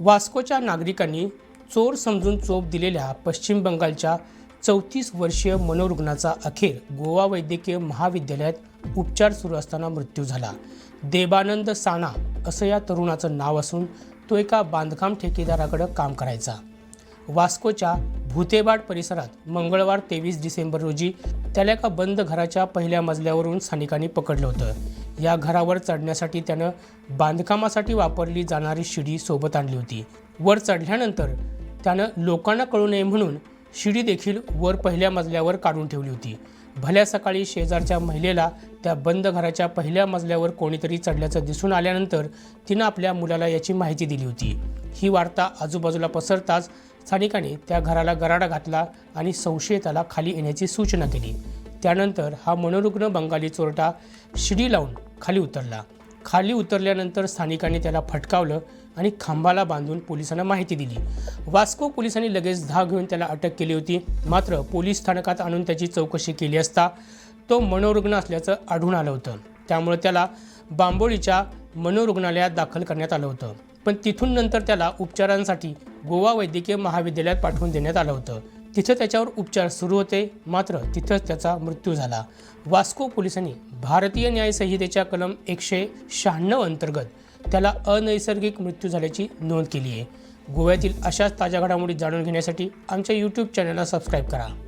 वास्कोच्या नागरिकांनी चोर समजून चोप दिलेल्या पश्चिम बंगालच्या चौतीस वर्षीय मनोरुग्णाचा अखेर गोवा वैद्यकीय महाविद्यालयात उपचार सुरू असताना मृत्यू झाला. देबानंद साना असं या तरुणाचं नाव असून तो एका बांधकाम ठेकेदाराकडं काम करायचा. वास्कोच्या भूतेबाड परिसरात मंगळवार तेवीस डिसेंबर रोजी त्याला एका बंद घराच्या पहिल्या मजल्यावरून स्थानिकांनी पकडलं होतं. या घरावर चढण्यासाठी त्यानं बांधकामासाठी वापरली जाणारी शिडी सोबत आणली होती. वर चढल्यानंतर त्यानं लोकांना कळू नये म्हणून शिडी देखील वर पहिल्या मजल्यावर काढून ठेवली होती. भल्या सकाळी शेजारच्या महिलेला त्या बंद घराच्या पहिल्या मजल्यावर कोणीतरी चढल्याचं दिसून आल्यानंतर तिनं आपल्या मुलाला याची माहिती दिली होती. ही वार्ता आजूबाजूला पसरताच स्थानिकांनी त्या घराला गराडा घातला आणि संशयिताला खाली येण्याची सूचना केली. त्यानंतर हा मनोरुग्ण बंगाली चोरटा शिडी लावून खाली उतरला. खाली उतरल्यानंतर स्थानिकांनी त्याला फटकावलं आणि खांबाला बांधून पोलिसांना माहिती दिली. वास्को पोलिसांनी लगेच धाव घेऊन त्याला अटक केली होती. मात्र पोलीस स्थानकात आणून त्याची चौकशी केली असता तो मनोरुग्ण असल्याचं आढळून आलं होतं. त्यामुळे त्याला बांबोळीच्या मनोरुग्णालयात दाखल करण्यात आलं होतं. पण तिथून नंतर त्याला उपचारांसाठी गोवा वैद्यकीय महाविद्यालयात पाठवून देण्यात आलं होतं. तिथं त्याच्यावर उपचार सुरू होते. मात्र तिथंच त्याचा मृत्यू झाला. वास्को पोलिसांनी भारतीय न्यायसंहितेच्या कलम एकशे शहाण्णव अंतर्गत त्याला अनैसर्गिक मृत्यू झाल्याची नोंद केली आहे गोव्यातील अशाच ताज्या घडामोडी जाणून घेण्यासाठी आमच्या यूट्यूब चॅनलला सबस्क्राईब करा.